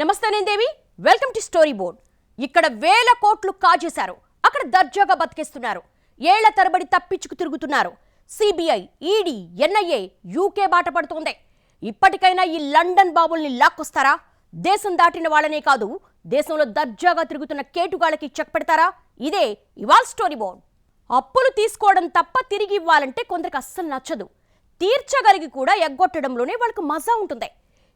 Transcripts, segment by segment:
నమస్తే నేను Devi welcome to story board ఇక్కడ వేల కోట్లు కాజేశారు. అక్కడ దర్జాగా బతికేస్తున్నారు. ఏళ్ళ తరబడి తప్పించుకు తిరుగుతున్నారు. సిబిఐ ఈడీ ఎన్ఐఏ యూకే బాట పడుతోంది. ఇప్పటికైనా ఈ లండన్ బాబుల్ని లాక్కొస్తారా? దేశం దాటిన వాళ్ళనే కాదు దేశంలో దర్జాగా తిరుగుతున్న కేటుగాళ్ళకి చెక్ పెడతారా? ఇదే ఇవాళ స్టోరీ బోర్డ్ అప్పులు తీసుకోవడం తప్ప తిరిగి ఇవ్వాలంటే కొందరికి అస్సలు నచ్చదు. తీర్చగలిగి కూడా ఎగ్గొట్టడంలోనే వాళ్ళకు మజా ఉంటుంది.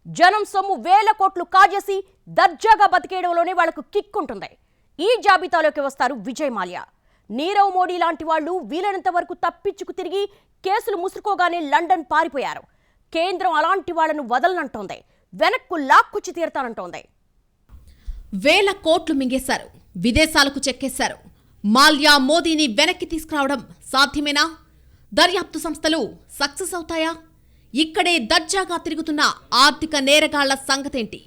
జనం సొమ్ము వేల కోట్లు కాజేసి దర్జాగా బతికేయడంలోనే వాళ్ళకు కిక్ ఉంటుంది. ఈ జాబితాలోకి వస్తారు విజయ్ మాల్యా. నీరవ్ మోడీ లాంటి వాళ్ళు వీలైనంత వరకు తప్పించుకు తిరిగి కేసులు ముసురుకోగానే లండన్ పారిపోయారు. కేంద్రం అలాంటి వాళ్ళను వదలనంటోంది. వెనక్కు లాక్కుచ్చి తీరతానంటోంది. వేల కోట్లు మింగేశారు. విదేశాలకు చెక్కేశారు. మాల్యా మోదీని వెనక్కి తీసుకురావడం సాధ్యమేనా? దర్యాప్తు సంస్థలు సక్సెస్ అవుతాయా? ఇక్కడే దర్జాగా తిరుగుతున్న ఆర్థిక నేరగాళ్ళ సంగతేంటి?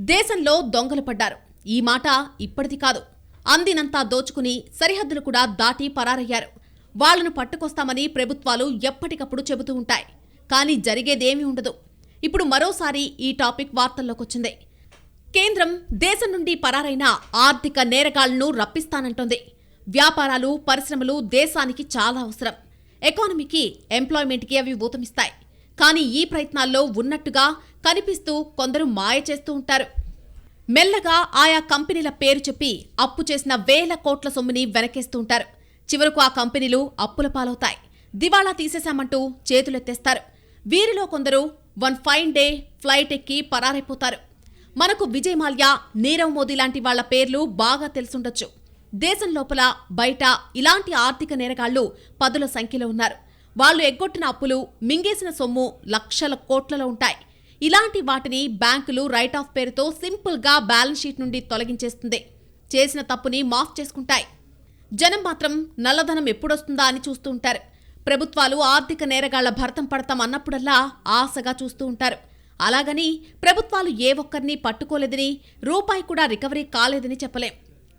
దేశంలో దొంగలు పడ్డారు. ఈ మాట ఇప్పటిది కాదు. అందినంతా దోచుకుని సరిహద్దులు కూడా దాటి పరారయ్యారు. వాళ్ళను పట్టుకొస్తామని ప్రభుత్వాలు ఎప్పటికప్పుడు చెబుతూ ఉంటాయి. కానీ జరిగేదేమీ ఉండదు. ఇప్పుడు మరోసారి ఈ టాపిక్ వార్తల్లోకొచ్చింది. కేంద్రం దేశం నుండి పరారైన ఆర్థిక నేరగాళ్ళను రప్పిస్తానంటోంది. వ్యాపారాలు పరిశ్రమలు దేశానికి చాలా అవసరం. ఎకానమీకి ఎంప్లాయ్మెంట్కి అవి ఊతమిస్తాయి. కానీ ఈ ప్రయత్నాల్లో ఉన్నట్టుగా కనిపిస్తూ కొందరు మాయ చేస్తూ ఉంటారు. మెల్లగా ఆయా కంపెనీల పేరు చెప్పి అప్పు చేసిన వేల కోట్ల సొమ్ముని వెనకేస్తూ ఉంటారు. చివరకు ఆ కంపెనీలు అప్పుల పాలవుతాయి. దివాళా తీసేశామంటూ చేతులెత్తేస్తారు. వీరిలో కొందరు వన్ ఫైన్ డే ఫ్లైట్ ఎక్కి పరారైపోతారు. మనకు విజయ్ మాల్యా నీరవ్ మోదీ లాంటి వాళ్ళ పేర్లు బాగా తెలుసుండొచ్చు. దేశం లోపల బయట ఇలాంటి ఆర్థిక నేరగాళ్ళు పదుల సంఖ్యలో ఉన్నారు. వాళ్ళు ఎగ్గొట్టిన అప్పులు మింగేసిన సొమ్ము లక్షల కోట్లలో ఉంటాయి. ఇలాంటి వాటిని బ్యాంకులు రైట్ ఆఫ్ పేరుతో సింపుల్గా బ్యాలెన్స్ షీట్ నుండి తొలగించేస్తుంది. చేసిన తప్పుని మాఫ్ చేసుకుంటాయి. జనం మాత్రం నల్లధనం ఎప్పుడొస్తుందా అని చూస్తూ ఉంటారు. ప్రభుత్వాలు ఆర్థిక నేరగాళ్ళ భరతం పడతాం అన్నప్పుడల్లా ఆశగా చూస్తూ ఉంటారు. అలాగని ప్రభుత్వాలు ఏ ఒక్కరిని పట్టుకోలేదని రూపాయి కూడా రికవరీ కాలేదని చెప్పలేం.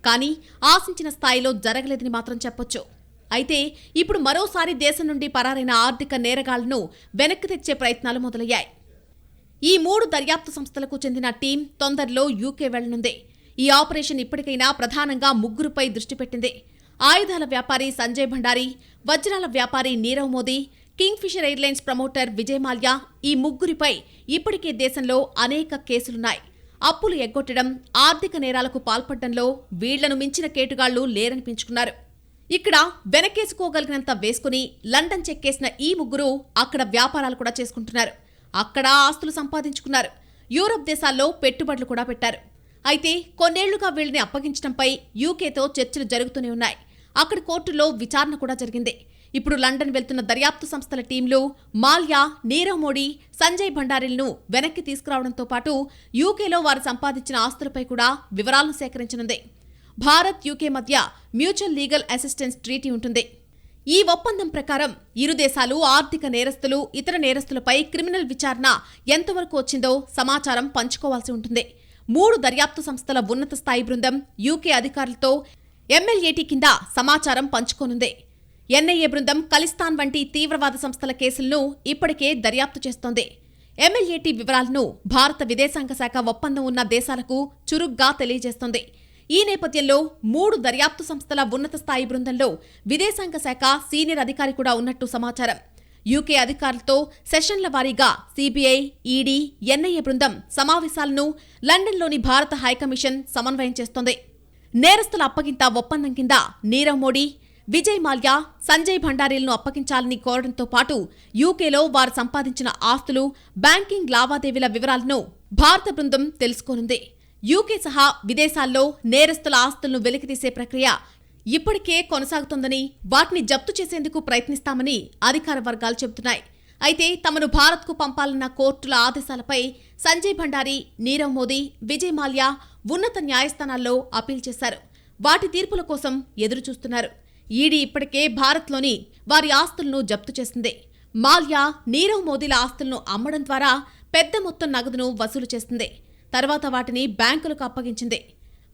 కానీ ఆశించిన స్థాయిలో జరగలేదని మాత్రం చెప్పొచ్చు. అయితే ఇప్పుడు మరోసారి దేశం నుండి పరారైన ఆర్థిక నేరగాళ్ళను వెనక్కి తెచ్చే ప్రయత్నాలు మొదలయ్యాయి. ఈ మూడు దర్యాప్తు సంస్థలకు చెందిన టీం తొందరలో యూకే వెళ్ళనుంది ఈ ఆపరేషన్ ఇప్పటికైనా ప్రధానంగా ముగ్గురుపై దృష్టి పెట్టింది. ఆయుధాల వ్యాపారి సంజయ్ భండారి వజ్రాల వ్యాపారి Nirav Modi Kingfisher Airlines promoter Vijay Mallya ఈ ముగ్గురిపై ఇప్పటికే దేశంలో అనేక కేసులున్నాయి. అప్పులు ఎగ్గొట్టడం ఆర్థిక నేరాలకు పాల్పడడంలో వీళ్ళను మించిన కేటుగాళ్ళు లేరనిపించుకున్నారు. ఇక్కడ వెనకేసుకోగలిగినంత వేసుకుని లండన్ చెక్కేసిన ఈ ముగ్గురు అక్కడ వ్యాపారాలు కూడా చేసుకుంటున్నారు. అక్కడ ఆస్తులు సంపాదించుకున్నారు. యూరప్ దేశాల్లో పెట్టుబడులు కూడా పెట్టారు. అయితే కొన్నేళ్ళుగా వీళ్ళని అప్పగించడంపై యూకేతో చర్చలు జరుగుతూనే ఉన్నాయి. అక్కడ కోర్టులో విచారణ కూడా జరిగింది. ఇప్పుడు లండన్ వెళ్తున్న దర్యాప్తు సంస్థల టీంలు మాల్యా నీరవ్ మోడీ సంజయ్ భండారీలను వెనక్కి తీసుకురావడంతో పాటు యూకేలో వారు సంపాదించిన ఆస్తులపై కూడా వివరాలను సేకరించనుంది. భారత్ యూకే మధ్య మ్యూచువల్ లీగల్ అసిస్టెన్స్ ట్రీటీ ఉంటుంది. ఈ ఒప్పందం ప్రకారం ఇరు దేశాలు ఆర్థిక నేరస్తులు ఇతర నేరస్తులపై క్రిమినల్ విచారణ ఎంతవరకు వచ్చిందో సమాచారం పంచుకోవాల్సి ఉంటుంది. మూడు దర్యాప్తు సంస్థల ఉన్నత స్థాయి బృందం యూకే అధికారులతో ఎమ్మెల్యేటీ కింద సమాచారం పంచుకోనుంది. ఎన్ఐఏ బృందం ఖలిస్తాన్ వంటి తీవ్రవాద సంస్థల కేసులను ఇప్పటికే దర్యాప్తు చేస్తోంది. ఎమ్మెల్యేటీ వివరాలను భారత విదేశాంగ శాఖ ఒప్పందం ఉన్న దేశాలకు చురుగ్గా తెలియజేస్తోంది. ఈ నేపథ్యంలో మూడు దర్యాప్తు సంస్థల ఉన్నత స్థాయి బృందంలో విదేశాంగ శాఖ సీనియర్ అధికారి కూడా ఉన్నట్టు సమాచారం. యూకే అధికారులతో సెషన్ల వారీగా సిబిఐ ఈడీ ఎన్ఐఏ బృందం సమావేశాలను లండన్లోని భారత హైకమిషన్ సమన్వయం చేస్తోంది. నేరస్తుల అప్పగింత ఒప్పందం కింద నీరవ్ మోడీ విజయ్ మాల్యా సంజయ్ భండారీలను అప్పగించాలని కోరడంతో పాటు యూకేలో వారు సంపాదించిన ఆస్తులు బ్యాంకింగ్ లావాదేవీల వివరాలను భారత బృందం తెలుసుకోనుంది. యూకే సహా విదేశాల్లో నేరస్తుల ఆస్తులను వెలికితీసే ప్రక్రియ ఇప్పటికే కొనసాగుతోందని వాటిని జప్తు చేసేందుకు ప్రయత్నిస్తామని అధికార వర్గాలు చెబుతున్నాయి. అయితే తమను భారత్కు పంపాలన్న కోర్టుల ఆదేశాలపై సంజయ్ భండారీ నీరవ్ మోదీ విజయ్ మాల్యా ఉన్నత న్యాయస్థానాల్లో అప్పీల్ చేశారు. వాటి తీర్పుల కోసం ఎదురుచూస్తున్నారు. ఈడీ ఇప్పటికే భారత్లోని వారి ఆస్తులను జప్తు చేసింది. మాల్యా నీరవ్ మోదీల ఆస్తులను అమ్మడం ద్వారా పెద్ద మొత్తం నగదును వసూలు చేస్తుంది. తర్వాత వాటిని బ్యాంకులకు అప్పగించింది.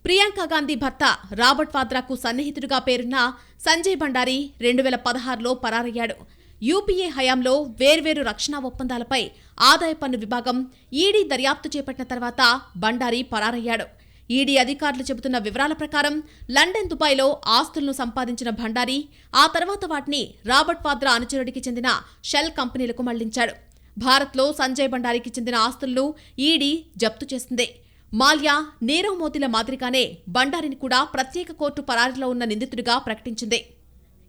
ప్రియాంక గాంధీ భర్త రాబర్ట్ వాద్రాకు సన్నిహితుడిగా పేరున్న సంజయ్ భండారీ రెండు వేల పదహారులో పరారయ్యాడు. యూపీఏ హయాంలో వేర్వేరు రక్షణ ఒప్పందాలపై ఆదాయ పన్ను విభాగం ఈడీ దర్యాప్తు చేపట్టిన తర్వాత భండారి పరారయ్యాడు. ఈడీ అధికారులు చెబుతున్న వివరాల ప్రకారం లండన్ దుబాయ్లో ఆస్తులను సంపాదించిన భండారి ఆ తర్వాత వాటిని రాబర్ట్ వాద్రా అనుచరుడికి చెందిన షెల్ కంపెనీలకు మళ్ళించాడు. భారత్లో సంజయ్ భండారికి చెందిన ఆస్తులను ఈడీ జప్తు చేసింది. మాల్యా నీరవ్ మోదీల మాదిరిగానే బండారిని కూడా ప్రత్యేక కోర్టు పరారీలో ఉన్న నిందితుడిగా ప్రకటించింది.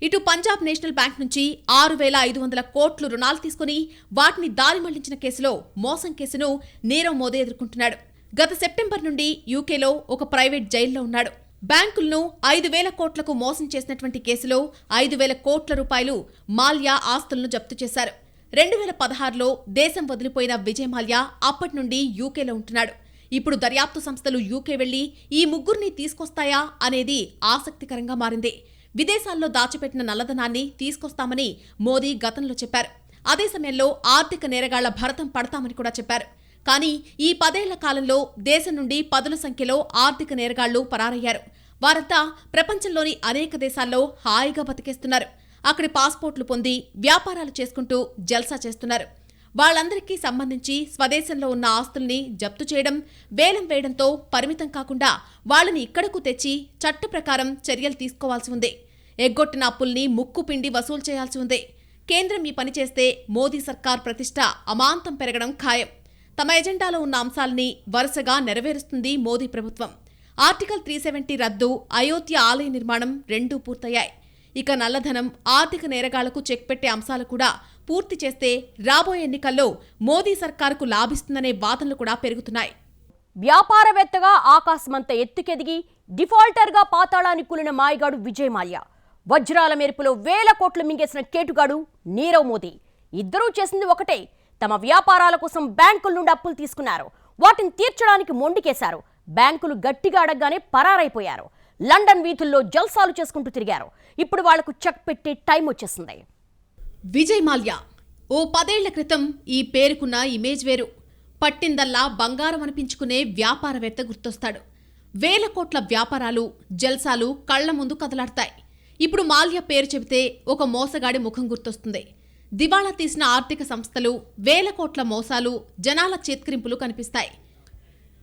ఇటు పంజాబ్ నేషనల్ బ్యాంక్ నుంచి ఆరు వేల ఐదు వందల కోట్లు రుణాలు తీసుకుని వాటిని దారి మళ్ళించిన కేసులో మోసం కేసును నీరవ్ మోదీ ఎదుర్కొంటున్నాడు. గత సెప్టెంబర్ నుండి యూకేలో ఒక ప్రైవేట్ జైల్లో ఉన్నాడు. బ్యాంకులను ఐదు వేల కోట్లకు మోసం చేసినటువంటి కేసులో ఐదు వేల కోట్ల రూపాయలు మాల్యా ఆస్తులను జప్తు చేశారు. రెండు వేల పదహారులో దేశం వదిలిపోయిన విజయ్ మాల్యా అప్పటి నుండి యూకేలో ఉంటున్నాడు. ఇప్పుడు దర్యాప్తు సంస్థలు యూకే వెళ్ళి ఈ ముగ్గురిని తీసుకొస్తాయా అనేది ఆసక్తికరంగా మారింది. విదేశాల్లో దాచిపెట్టిన నల్లధనాన్ని తీసుకొస్తామని మోదీ గతంలో చెప్పారు. అదే సమయంలో ఆర్థిక నేరగాళ్ళ భరతం పడతామని కూడా చెప్పారు. కానీ ఈ పదేళ్ళ కాలంలో దేశం నుండి పదుల సంఖ్యలో ఆర్థిక నేరగాళ్ళు పరారయ్యారు. వారంతా ప్రపంచంలోని అనేక దేశాల్లో హాయిగా బతికేస్తున్నారు. అక్కడి పాస్పోర్ట్లు పొంది వ్యాపారాలు చేసుకుంటూ జల్సా చేస్తున్నారు. వాళ్ళందరికీ సంబంధించి స్వదేశంలో ఉన్న ఆస్తుల్ని జప్తు చేయడం వేలం వేయడంతో పరిమితం కాకుండా వాళ్ళని ఇక్కడకు తెచ్చి చట్ట ప్రకారం చర్యలు తీసుకోవాల్సి ఉంది. ఎగ్గొట్టిన అప్పుల్ని ముక్కు పిండి వసూలు చేయాల్సి ఉంది. కేంద్రం ఈ పని చేస్తే మోదీ సర్కార్ ప్రతిష్ట అమాంతం పెరగడం ఖాయం. తమ ఎజెండాలో ఉన్న అంశాల్ని వరుసగా నెరవేరుస్తుంది మోదీ ప్రభుత్వం. ఆర్టికల్ త్రీ సెవెంటీ రద్దు అయోధ్య ఆలయ నిర్మాణం రెండూ పూర్తయ్యాయి. ఇక నల్లధనం ఆర్థిక నేరగాళ్ళకు చెక్ పెట్టే అంశాలు కూడా పూర్తి చేస్తే రాబోయే ఎన్నికల్లో మోదీ సర్కారుకు లాభిస్తుందనే వాదనలు కూడా పెరుగుతున్నాయి. వ్యాపారవేత్తగా ఆకాశమంత ఎత్తుకెదిగి డిఫాల్టర్గా పాతాళాన్ని కూలిన మాయగాడు విజయ్ మాల్యా వజ్రాల మెరుపులో వేల కోట్లు మింగేసిన కేటుగాడు నీరవ్ మోదీ. ఇద్దరూ చేసింది ఒకటే. తమ వ్యాపారాల కోసం బ్యాంకుల నుండి అప్పులు తీసుకున్నారు. వాటిని తీర్చడానికి మొండికేశారు. బ్యాంకులు గట్టిగా అడగగానే పరారైపోయారు. లండన్ వీధుల్లో జల్సాలు చేసుకుంటూ తిరిగారు. ఇప్పుడు వాళ్ళకు చెక్ పెట్టే టైం వచ్చేసింది. విజయ్ మాల్యా ఓ పదేళ్ళ క్రితం ఈ పేరుకున్న ఇమేజ్ వేరు. పట్టిందల్లా బంగారం అనిపించుకునే వ్యాపారవేత్త గుర్తొస్తాడు. వేల కోట్ల వ్యాపారాలు జల్సాలు కళ్ళ ముందు కదలాడతాయి. ఇప్పుడు మాల్యా పేరు చెబితే ఒక మోసగాడి ముఖం గుర్తొస్తుంది. దివాళా తీసిన ఆర్థిక సంస్థలు వేల కోట్ల మోసాలు జనాల చేత్కరింపులు కనిపిస్తాయి.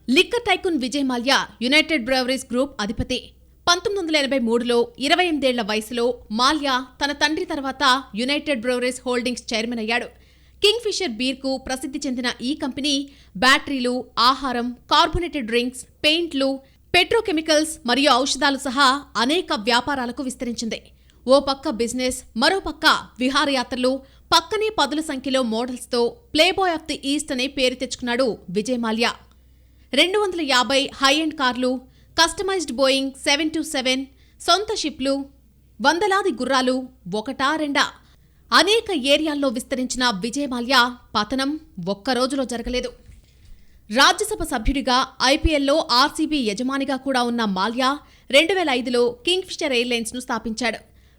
Liquor tycoon Vijay Mallya United Breweries group అధిపతి. పంతొమ్మిది వందల ఎనభై మూడులో ఇరవై ఎనిమిదేళ్ళ వయసులో మాల్యా తన తండ్రి తర్వాత యునైటెడ్ బ్రెవరీస్ హోల్డింగ్స్ చైర్మన్ అయ్యాడు. కింగ్ ఫిషర్ బీర్కు ప్రసిద్ధి చెందిన ఈ కంపెనీ బ్యాటరీలు ఆహారం కార్బొనేటెడ్ డ్రింక్స్ పెయింట్లు పెట్రోకెమికల్స్ మరియు ఔషధాలు సహా అనేక వ్యాపారాలకు విస్తరించింది. ఓ పక్క బిజినెస్ మరో పక్క విహారయాత్రలు పక్కనే పదుల సంఖ్యలో మోడల్స్తో ప్లేబాయ్ ఆఫ్ ది ఈస్ట్ అనే పేరు తెచ్చుకున్నాడు విజయ్ మాల్యా. రెండు వందల యాభై హై ఎండ్ కార్లు customised Boeing seven two seven సొంత షిప్లు వందలాది గుర్రాలు ఒకటా రెండా? అనేక ఏరియాల్లో విస్తరించిన విజయ్ మాల్యా పతనం ఒక్క రోజులో జరగలేదు. రాజ్యసభ సభ్యుడిగా ఐపీఎల్లో ఆర్సీబీ యజమానిగా కూడా ఉన్న మాల్యా రెండు వేల ఐదులో కింగ్ఫిషర్ ఎయిర్లైన్స్ను స్థాపించాడు.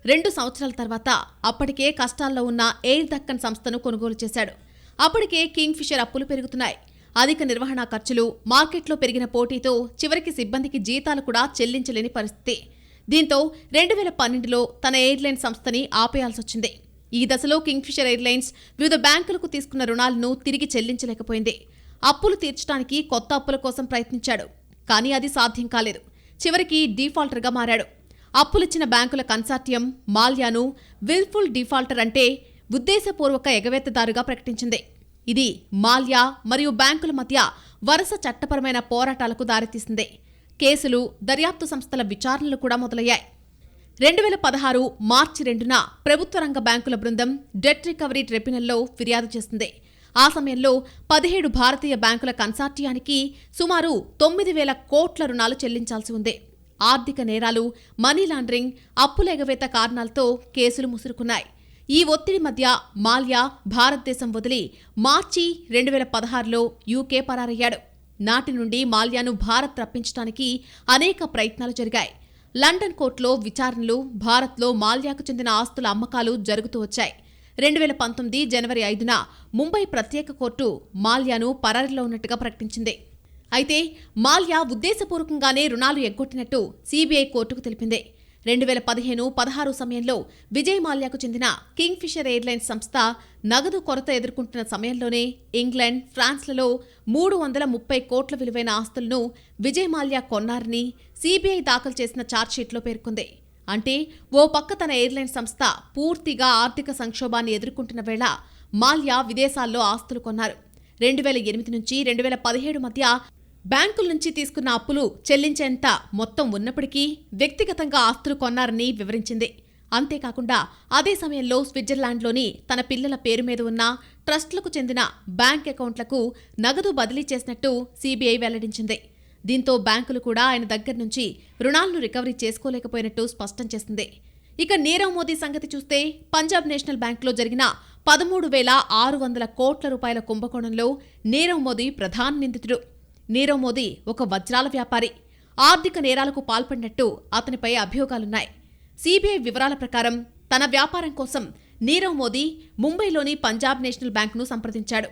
రెండు సంవత్సరాల తర్వాత అప్పటికే కష్టాల్లో ఉన్న ఎయిర్ దక్కన్ సంస్థను కొనుగోలు చేశాడు. అప్పటికే కింగ్ఫిషర్ అప్పులు పెరుగుతున్నాయి. అధిక నిర్వహణ ఖర్చులు మార్కెట్లో పెరిగిన పోటీతో చివరికి సిబ్బందికి జీతాలు కూడా చెల్లించలేని పరిస్థితి. దీంతో రెండు వేల పన్నెండులో తన ఎయిర్లైన్ సంస్థని ఆపేయాల్సొచ్చింది. ఈ దశలో కింగ్ఫిషర్ ఎయిర్లైన్స్ వివిధ బ్యాంకులకు తీసుకున్న రుణాలను తిరిగి చెల్లించలేకపోయింది. అప్పులు తీర్చడానికి కొత్త అప్పుల కోసం ప్రయత్నించాడు కానీ అది సాధ్యం కాలేదు. చివరికి డీఫాల్టర్గా మారాడు. అప్పులిచ్చిన బ్యాంకుల కన్సార్టియం మాల్యాను విల్ఫుల్ డిఫాల్టర్ అంటే ఉద్దేశపూర్వక ఎగవేతదారుగా ప్రకటించింది. ఇది మాల్యా మరియు బ్యాంకుల మధ్య వరుస చట్టపరమైన పోరాటాలకు దారితీసింది. కేసులు దర్యాప్తు సంస్థల విచారణలు కూడా మొదలయ్యాయి. రెండు వేల పదహారు మార్చి రెండున ప్రభుత్వ రంగ బ్యాంకుల బృందం డెట్ రికవరీ ట్రిబ్యునల్లో ఫిర్యాదు చేసింది. ఆ సమయంలో పదిహేడు భారతీయ బ్యాంకుల కన్సార్టియానికి సుమారు తొమ్మిది వేల కోట్ల రుణాలు చెల్లించాల్సి ఉంది. ఆర్థిక నేరాలు మనీ లాండరింగ్ అప్పుల ఎగవేత కారణాలతో కేసులు ముసురుకున్నాయి. ఈ ఒత్తిడి మధ్య మాల్యా భారతదేశం వదిలి మార్చి రెండు వేల పదహారులో యూకే పరారయ్యాడు. నాటి నుండి మాల్యాను భారత్ రప్పించడానికి అనేక ప్రయత్నాలు జరిగాయి. లండన్ కోర్టులో విచారణలు భారత్లో మాల్యాకు చెందిన ఆస్తుల అమ్మకాలు జరుగుతూ వచ్చాయి. రెండు వేల పంతొమ్మిది జనవరి ఐదున ముంబై ప్రత్యేక కోర్టు మాల్యాను పరారిలో ఉన్నట్టుగా ప్రకటించింది. అయితే మాల్యా ఉద్దేశపూర్వకంగానే రుణాలు ఎగ్గొట్టినట్టు సీబీఐ కోర్టుకు తెలిపింది. రెండు వేల పదిహేను పదహారు సమయంలో విజయ్ మాల్యాకు చెందిన కింగ్ ఫిషర్ ఎయిర్లైన్స్ సంస్థ నగదు కొరత ఎదుర్కొంటున్న సమయంలోనే ఇంగ్లాండ్ ఫ్రాన్స్లలో మూడు వందల ముప్పై కోట్ల విలువైన ఆస్తులను విజయ్ మాల్యా కొన్నారని సీబీఐ దాఖలు చేసిన ఛార్జ్షీట్లో పేర్కొంది. అంటే ఓ పక్క తన ఎయిర్లైన్ సంస్థ పూర్తిగా ఆర్థిక సంక్షోభాన్ని ఎదుర్కొంటున్న వేళ మాల్యా విదేశాల్లో ఆస్తులు కొన్నారు. రెండు వేల ఎనిమిది నుంచి రెండు వేల పదిహేడు మధ్య బ్యాంకుల నుంచి తీసుకున్న అప్పులు చెల్లించేంత మొత్తం ఉన్నప్పటికీ వ్యక్తిగతంగా ఆస్తులు కొన్నారని వివరించింది. అంతేకాకుండా అదే సమయంలో స్విట్జర్లాండ్లోని తన పిల్లల పేరు మీద ఉన్న ట్రస్టులకు చెందిన బ్యాంక్ అకౌంట్లకు నగదు బదిలీ చేసినట్టు సీబీఐ వెల్లడించింది. దీంతో బ్యాంకులు కూడా ఆయన దగ్గర నుంచి రుణాలను రికవరీ చేసుకోలేకపోయినట్టు స్పష్టం చేసింది. ఇక నీరవ్ మోదీ సంగతి చూస్తే పంజాబ్ నేషనల్ బ్యాంకులో జరిగిన పదమూడు వేల ఆరు వందల కోట్ల రూపాయల కుంభకోణంలో నీరవ్ మోదీ ప్రధాన నిందితుడు. నీరవ్ మోదీ ఒక వజ్రాల వ్యాపారి. ఆర్థిక నేరాలకు పాల్పడినట్టు అతనిపై అభియోగాలున్నాయి. సిబిఐ వివరాల ప్రకారం తన వ్యాపారం కోసం నీరవ్ మోదీ ముంబైలోని పంజాబ్ నేషనల్ బ్యాంకును సంప్రదించాడు.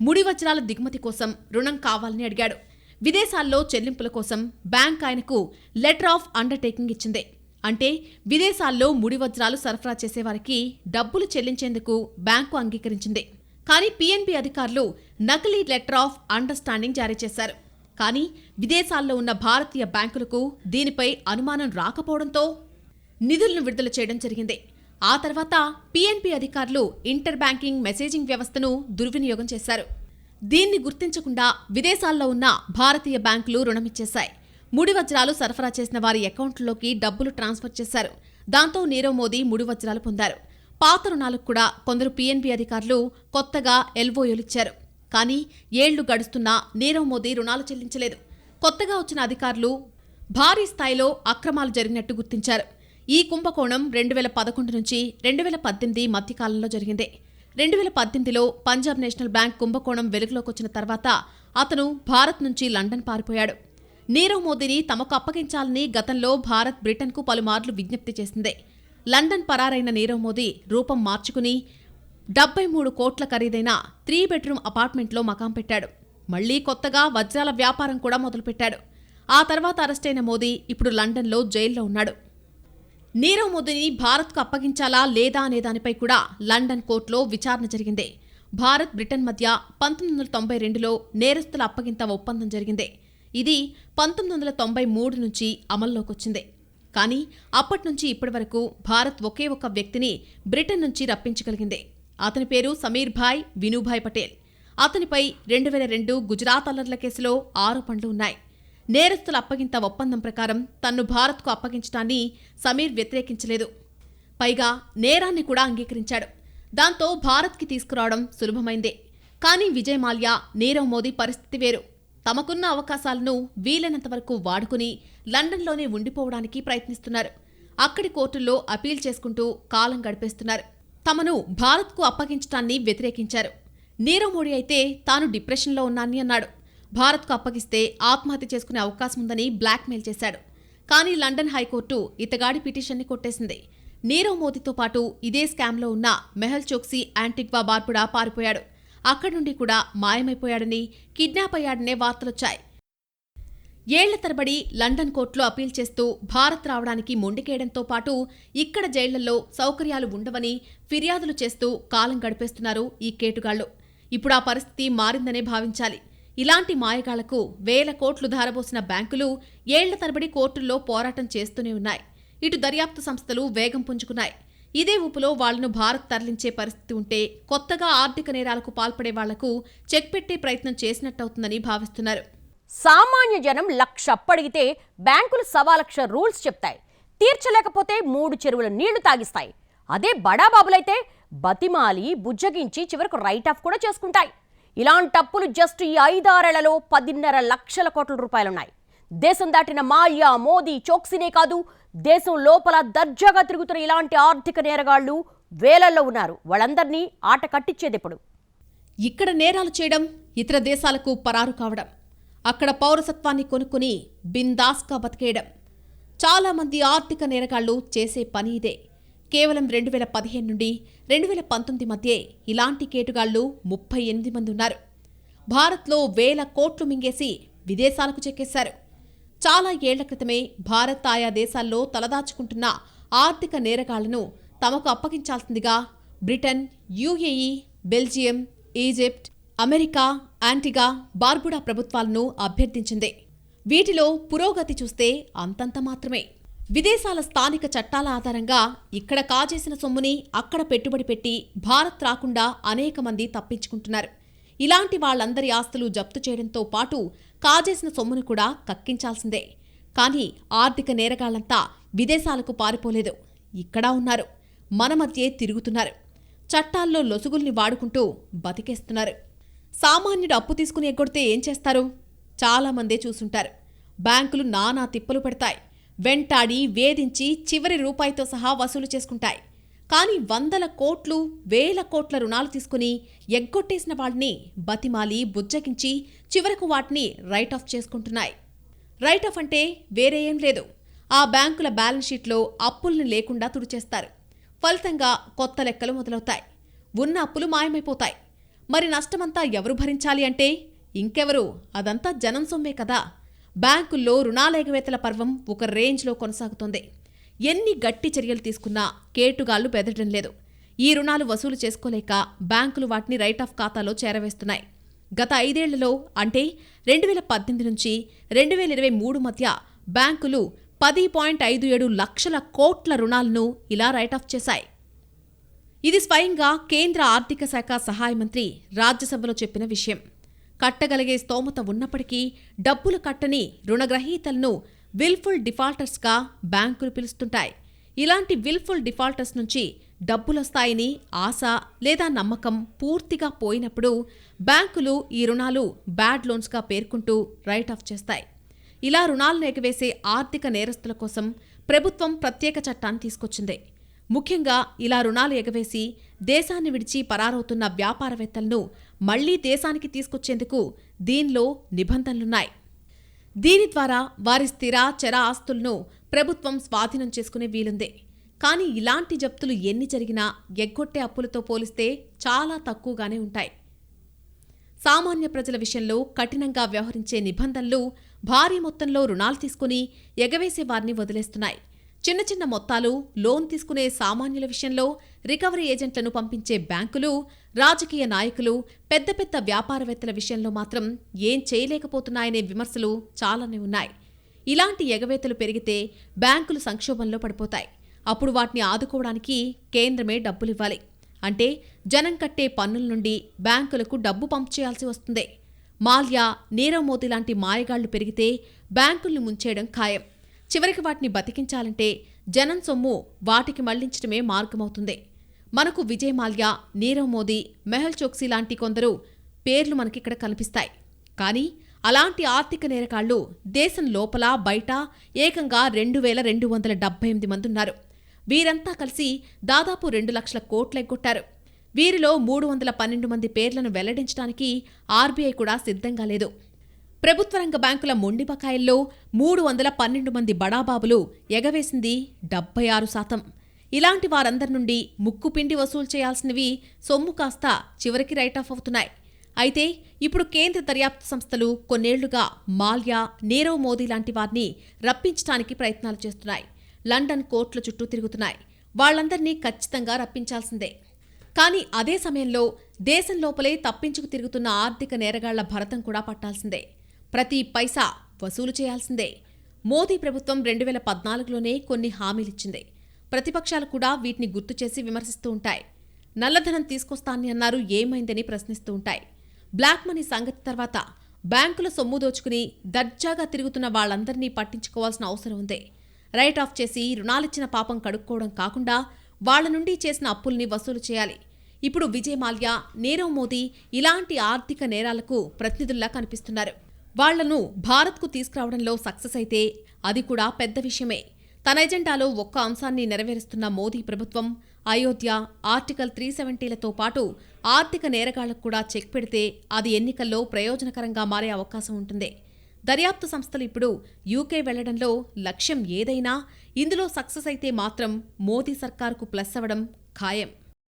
ముడి వజ్రాల దిగుమతి కోసం రుణం కావాలని అడిగాడు. విదేశాల్లో చెల్లింపుల కోసం బ్యాంక్ ఆయనకు లెటర్ ఆఫ్ అండర్టేకింగ్ ఇచ్చింది. అంటే విదేశాల్లో ముడి వజ్రాలు సరఫరా చేసేవారికి డబ్బులు చెల్లించేందుకు బ్యాంకు అంగీకరించింది. కానీ పీఎన్బీ అధికారులు నకిలీ లెటర్ ఆఫ్ అండర్స్టాండింగ్ జారీ చేశారు. కానీ విదేశాల్లో ఉన్న భారతీయ బ్యాంకులకు దీనిపై అనుమానం రాకపోవడంతో నిధులను విడుదల చేయడం జరిగింది. ఆ తర్వాత పీఎన్బీ అధికారులు ఇంటర్ బ్యాంకింగ్ మెసేజింగ్ వ్యవస్థను దుర్వినియోగం చేశారు. దీన్ని గుర్తించకుండా విదేశాల్లో ఉన్న భారతీయ బ్యాంకులు రుణమిచ్చేశాయి. ముడి వజ్రాలు సరఫరా చేసిన వారి అకౌంట్లలోకి డబ్బులు ట్రాన్స్ఫర్ చేశారు. దాంతో నీరవ్ మోదీ ముడి వజ్రాలు పొందారు. పాత రుణాలకు కూడా కొందరు పీఎన్బీ అధికారులు కొత్తగా ఎల్ఓయూలు ఇచ్చారు. కానీ ఏళ్ళు గడుస్తున్నా నీరవ్ మోదీ రుణాలు చెల్లించలేదు. కొత్తగా వచ్చిన అధికారులు భారీ స్థాయిలో అక్రమాలు జరిగినట్టు గుర్తించారు. ఈ కుంభకోణం రెండు వేల పదకొండు నుంచి రెండు వేల పద్దెనిమిది మధ్యకాలంలో జరిగింది. రెండు వేల పద్దెనిమిదిలో పంజాబ్ నేషనల్ బ్యాంక్ కుంభకోణం వెలుగులోకి వచ్చిన తర్వాత అతను భారత్ నుంచి లండన్ పారిపోయాడు. నీరవ్ మోదీని తమకు అప్పగించాలని గతంలో భారత్ బ్రిటన్కు పలుమార్లు విజ్ఞప్తి చేసింది. లండన్ పరారైన నీరవ్ మోదీ రూపం మార్చుకుని డెబ్బై మూడు కోట్ల ఖరీదైన త్రీ బెడ్రూమ్ అపార్ట్మెంట్లో మకాం పెట్టాడు. మళ్ళీ కొత్తగా వజ్రాల వ్యాపారం కూడా మొదలుపెట్టాడు. ఆ తర్వాత అరెస్టైన మోదీ ఇప్పుడు లండన్లో జైల్లో ఉన్నాడు. నీరవ్ మోదీని భారత్కు అప్పగించాలా లేదా అనే దానిపై కూడా లండన్ కోర్టులో విచారణ జరిగింది. భారత్ బ్రిటన్ మధ్య పంతొమ్మిది వందల తొంభై రెండులో నేరస్తుల అప్పగింత ఒప్పందం జరిగింది. ఇది పంతొమ్మిది వందల తొంభై మూడు నుంచి అమల్లోకి వచ్చింది కానీ అప్పట్నుంచి ఇప్పటివరకు ఇప్పటి వరకు భారత్ ఒకే ఒక వ్యక్తిని బ్రిటన్ నుంచి రప్పించగలిగింది. అతని పేరు సమీర్ భాయ్ వినూభాయ్ పటేల్. అతనిపై రెండు వేల రెండు గుజరాత్ అల్లర్ల కేసులో ఆరోపణలు ఉన్నాయి. నేరస్తుల అప్పగింత ఒప్పందం ప్రకారం తన్ను భారత్కు అప్పగించడాన్ని సమీర్ వ్యతిరేకించలేదు. పైగా నేరాన్ని కూడా అంగీకరించాడు. దాంతో భారత్కి తీసుకురావడం సులభమైందే. కానీ విజయ్ మాల్యా నీరవ్ మోదీ పరిస్థితి వేరు. తమకున్న అవకాశాలను వీలైనంత వరకు వాడుకుని లండన్లోనే ఉండిపోవడానికి ప్రయత్నిస్తున్నారు. అక్కడి కోర్టుల్లో అపీల్ చేసుకుంటూ కాలం గడిపేస్తున్నారు. తమను భారత్కు అప్పగించడాన్ని వ్యతిరేకించారు. నీరవ్ మోడీ అయితే తాను డిప్రెషన్లో ఉన్నానని అన్నాడు. భారత్కు అప్పగిస్తే ఆత్మహత్య చేసుకునే అవకాశం ఉందని బ్లాక్మెయిల్ చేశాడు. కానీ లండన్ హైకోర్టు ఇతగాడి పిటిషన్ని కొట్టేసింది. నీరవ్ మోదీతో పాటు ఇదే స్కామ్లో ఉన్న మెహల్ చోక్సీ యాంటిగ్వా బార్పుడా పారిపోయాడు. అక్కడి నుండి కూడా మాయమైపోయాడని కిడ్నాప్ అయ్యాడనే వార్తలొచ్చాయి. ఏళ్ళ తరబడి లండన్ కోర్టులో అపీల్ చేస్తూ భారత్ రావడానికి మొండికేయడంతో పాటు ఇక్కడ జైళ్ళలో సౌకర్యాలు ఉండవని ఫిర్యాదులు చేస్తూ కాలం గడిపేస్తున్నారు ఈ కేటుగాళ్ళు ఇప్పుడు ఆ పరిస్థితి మారిందనే భావించాలి. ఇలాంటి మాయగాళ్ళకు వేల కోట్లు ధారబోసిన బ్యాంకులు ఏళ్ళ తరబడి కోర్టుల్లో పోరాటం చేస్తూనే ఉన్నాయి. ఇటు దర్యాప్తు సంస్థలు వేగం పుంజుకున్నాయి. ఇదే ఊపులో వాళ్ళను భారత్ తరలించే పరిస్థితి ఉంటే కొత్తగా ఆర్థిక నేరాలకు పాల్పడే వాళ్ళకు చెక్ పెట్టే ప్రయత్నం చేసినట్టవుతుందని భావిస్తున్నారు. సామాన్య జనం లక్ష అప్పడిగితే బ్యాంకులు సవాలక్ష రూల్స్ చెప్తాయి. తీర్చలేకపోతే మూడు చెరువుల నీళ్ళు తాగిస్తాయి. అదే బడాబాబులైతే బతిమాలి బుజ్జగించి చివరకు రైట్ ఆఫ్ కూడా చేసుకుంటాయి. ఇలాంటి అప్పులు జస్ట్ ఈ ఐదారేళ్ళలో పదిన్నర లక్షల కోట్ల రూపాయలున్నాయి. దేశం దాటిన మాల్యా మోదీ చోక్సీనే కాదు దేశం లోపల దర్జాగా తిరుగుతున్న ఇలాంటి ఆర్థిక నేరగాళ్ళు వేలల్లో ఉన్నారు. వాళ్ళందరినీ ఆట కట్టించేదెప్పుడు ఇక్కడ నేరాలు చేయడం ఇతర దేశాలకు పరారు కావడం అక్కడ పౌరసత్వాన్ని కొనుక్కుని బిందాస్గా బతికేయడం. చాలామంది ఆర్థిక నేరగాళ్ళు చేసే పని ఇదే. కేవలం రెండు వేల పదిహేను నుండి రెండు వేల పంతొమ్మిది మధ్య ఇలాంటి కేటుగాళ్ళు ముప్పై ఎనిమిది మంది ఉన్నారు. భారత్లో వేల కోట్లు మింగేసి విదేశాలకు చెక్కేశారు. చాలా ఏళ్ళ క్రితమే భారత్ ఆయా దేశాల్లో తలదాచుకుంటున్న ఆర్థిక నేరగాళ్ళను తమకు అప్పగించాల్సిందిగా Britain UAE Belgium Egypt America Antigua Barbuda ప్రభుత్వాలను అభ్యర్థించింది. వీటిలో పురోగతి చూస్తే అంతంత మాత్రమే. విదేశాల స్థానిక చట్టాల ఆధారంగా ఇక్కడ కాజేసిన సొమ్ముని అక్కడ పెట్టుబడి పెట్టి భారత్ రాకుండా అనేక మంది తప్పించుకుంటున్నారు. ఇలాంటి వాళ్ళందరి ఆస్తులు జప్తు చేయడంతో పాటు కాజేసిన సొమ్మును కూడా కక్కించాల్సిందే. కానీ ఆర్థిక నేరగాళ్ళంతా విదేశాలకు పారిపోలేదు. ఇక్కడా ఉన్నారు. మన మధ్యే తిరుగుతున్నారు. చట్టాల్లో లొసుగుల్ని వాడుకుంటూ బతికేస్తున్నారు. సామాన్యుడు అప్పు తీసుకుని ఎగ్గొడితే ఏం చేస్తారు? చాలామందే చూసుంటారు. బ్యాంకులు నానా తిప్పలు పెడతాయి. వెంటాడి వేధించి చివరి రూపాయితో సహా వసూలు చేసుకుంటాయి. కానీ వందల కోట్లు వేల కోట్ల రుణాలు తీసుకుని ఎగ్గొట్టేసిన వాళ్ళని బతిమాలి బుజ్జగించి చివరకు వాటిని రైట్ ఆఫ్ చేసుకుంటున్నాయి. రైట్ ఆఫ్ అంటే వేరే ఏం లేదు. ఆ బ్యాంకుల బ్యాలెన్స్ షీట్లో అప్పుల్ని లేకుండా తుడిచేస్తారు. ఫలితంగా కొత్త లెక్కలు మొదలవుతాయి. ఉన్న అప్పులు మాయమైపోతాయి. మరి నష్టమంతా ఎవరు భరించాలి అంటే ఇంకెవరు? అదంతా జనం సొమ్మే కదా. బ్యాంకుల్లో రుణాల ఎగవేతల పర్వం ఒక రేంజ్లో కొనసాగుతోంది. ఎన్ని గట్టి చర్యలు తీసుకున్నా కేటుగాళ్ళు బెదరడం లేదు. ఈ రుణాలు వసూలు చేసుకోలేక బ్యాంకులు వాటిని రైట్ ఆఫ్ ఖాతాలో చేరవేస్తున్నాయి. గత ఐదేళ్ళలో అంటే రెండు వేల పద్దెనిమిది నుంచి రెండు వేల ఇరవై మూడు మధ్య బ్యాంకులు పది పాయింట్ ఐదు ఏడు లక్షల కోట్ల రుణాలను ఇలా రైట్ ఆఫ్ చేశాయి. ఇది స్వయంగా కేంద్ర ఆర్థిక శాఖ సహాయ మంత్రి రాజ్యసభలో చెప్పిన విషయం. కట్టగలిగే స్తోమత ఉన్నప్పటికీ డబ్బులు కట్టని రుణగ్రహీతలను విల్ఫుల్ డిఫాల్టర్స్గా బ్యాంకులు పిలుస్తుంటాయి. ఇలాంటి విల్ఫుల్ డిఫాల్టర్స్ నుంచి డబ్బులొస్తాయని ఆశ లేదా నమ్మకం పూర్తిగా పోయినప్పుడు బ్యాంకులు ఈ రుణాలు బ్యాడ్ లోన్స్గా పేర్కొంటూ రైట్ ఆఫ్ చేస్తాయి. ఇలా రుణాలను ఎగవేసే ఆర్థిక నేరస్తుల కోసం ప్రభుత్వం ప్రత్యేక చట్టాన్ని తీసుకొచ్చింది. ముఖ్యంగా ఇలా రుణాలు ఎగవేసి దేశాన్ని విడిచి పరారవుతున్న వ్యాపారవేత్తలను మళ్ళీ దేశానికి తీసుకొచ్చేందుకు దీనిలో నిబంధనలున్నాయి. దీని ద్వారా వారి స్థిర చర ఆస్తులను ప్రభుత్వం స్వాధీనం చేసుకునే వీలుంది. కానీ ఇలాంటి జప్తులు ఎన్ని జరిగినా ఎగ్గొట్టే అప్పులతో పోలిస్తే చాలా తక్కువగానే ఉంటాయి. సామాన్య ప్రజల విషయంలో కఠినంగా వ్యవహరించే నిబంధనలు భారీ మొత్తంలో రుణాలు తీసుకుని ఎగవేసే వారిని వదిలేస్తున్నాయి. చిన్న చిన్న మొత్తాలు లోన్ తీసుకునే సామాన్యుల విషయంలో రికవరీ ఏజెంట్లను పంపించే బ్యాంకులు రాజకీయ నాయకులు పెద్ద పెద్ద వ్యాపారవేత్తల విషయంలో మాత్రం ఏం చేయలేకపోతున్నాయనే విమర్శలు చాలానే ఉన్నాయి. ఇలాంటి ఎగవేతలు పెరిగితే బ్యాంకులు సంక్షోభంలో పడిపోతాయి. అప్పుడు వాటిని ఆదుకోవడానికి కేంద్రమే డబ్బులివ్వాలి. అంటే జనం కట్టే పన్నుల నుండి బ్యాంకులకు డబ్బు పంప్ చేయాల్సి వస్తుంది. మాల్యా నీరవ్ మోదీ లాంటి మాయగాళ్ళు పెరిగితే బ్యాంకుల్ని ముంచేయడం ఖాయం. చివరికి వాటిని బతికించాలంటే జనం సొమ్ము వాటికి మళ్ళించడమే మార్గమవుతుంది. మనకు విజయ్ మాల్యా నీరవ్ మోదీ మెహల్ చోక్సీ లాంటి కొందరు పేర్లు మనకిక్కడ కనిపిస్తాయి. కానీ అలాంటి ఆర్థిక నేరగాళ్ళు దేశం లోపల బయట ఏకంగా రెండు వేల రెండు వందల డెబ్బై ఎనిమిది మంది ఉన్నారు. వీరంతా కలిసి దాదాపు రెండు లక్షల కోట్లు ఎగ్గొట్టారు. వీరిలో మూడు వందల పన్నెండు మంది పేర్లను వెల్లడించడానికి ఆర్బీఐ కూడా సిద్ధంగా లేదు. ప్రభుత్వ రంగ బ్యాంకుల మొండి బకాయిల్లో మూడు వందల పన్నెండు మంది బడాబాబులు ఎగవేసింది డెబ్బై ఆరు శాతం. ఇలాంటి వారందరి నుండి ముక్కుపిండి వసూలు చేయాల్సినవి సొమ్ము కాస్త చివరికి రైట్ ఆఫ్ అవుతున్నాయి. అయితే ఇప్పుడు కేంద్ర దర్యాప్తు సంస్థలు కొన్నేళ్ళుగా మాల్యా నీరవ్ మోదీ లాంటి వారిని రప్పించడానికి ప్రయత్నాలు చేస్తున్నాయి. లండన్ కోర్టుల చుట్టూ తిరుగుతున్నాయి. వాళ్ళందరినీ ఖచ్చితంగా రప్పించాల్సిందే. కానీ అదే సమయంలో దేశం లోపలే తప్పించుకు తిరుగుతున్న ఆర్థిక నేరగాళ్ళ భరతం కూడా పట్టాల్సిందే. ప్రతి పైసా వసూలు చేయాల్సిందే. మోదీ ప్రభుత్వం రెండు వేల పద్నాలుగులోనే కొన్ని హామీలిచ్చింది. ప్రతిపక్షాలు కూడా వీటిని గుర్తు చేసి విమర్శిస్తూ ఉంటాయి. నల్లధనం తీసుకొస్తానని అన్నారు ఏమైందని ప్రశ్నిస్తూ ఉంటాయి. బ్లాక్ మనీ సంగతి తర్వాత బ్యాంకుల సొమ్ము దోచుకుని దర్జాగా తిరుగుతున్న వాళ్ళందరినీ పట్టించుకోవాల్సిన అవసరం ఉంది. రైట్ ఆఫ్ చేసి రుణాలిచ్చిన పాపం కడుక్కోవడం కాకుండా వాళ్ళ నుండి చేసిన అప్పుల్ని వసూలు చేయాలి. ఇప్పుడు విజయ్ మాల్యా నీరవ్ మోదీ ఇలాంటి ఆర్థిక నేరాలకు ప్రతినిధుల్లా కనిపిస్తున్నారు. వాళ్ళను భారత్కు తీసుకురావడంలో సక్సెస్ అయితే అది కూడా పెద్ద విషయమే. తన ఎజెండాలో ఒక్క అంశాన్ని నెరవేరుస్తున్న మోదీ ప్రభుత్వం అయోధ్య ఆర్టికల్ త్రీ సెవెంటీలతో పాటు ఆర్థిక నేరగాళ్ళకు కూడా చెక్ పెడితే అది ఎన్నికల్లో ప్రయోజనకరంగా మారే అవకాశం ఉంటుంది. దర్యాప్తు సంస్థలు ఇప్పుడు యూకే వెళ్ళడంలో లక్ష్యం ఏదైనా ఇందులో సక్సెస్ అయితే మాత్రం మోదీ సర్కారుకు ప్లస్ అవ్వడం ఖాయం.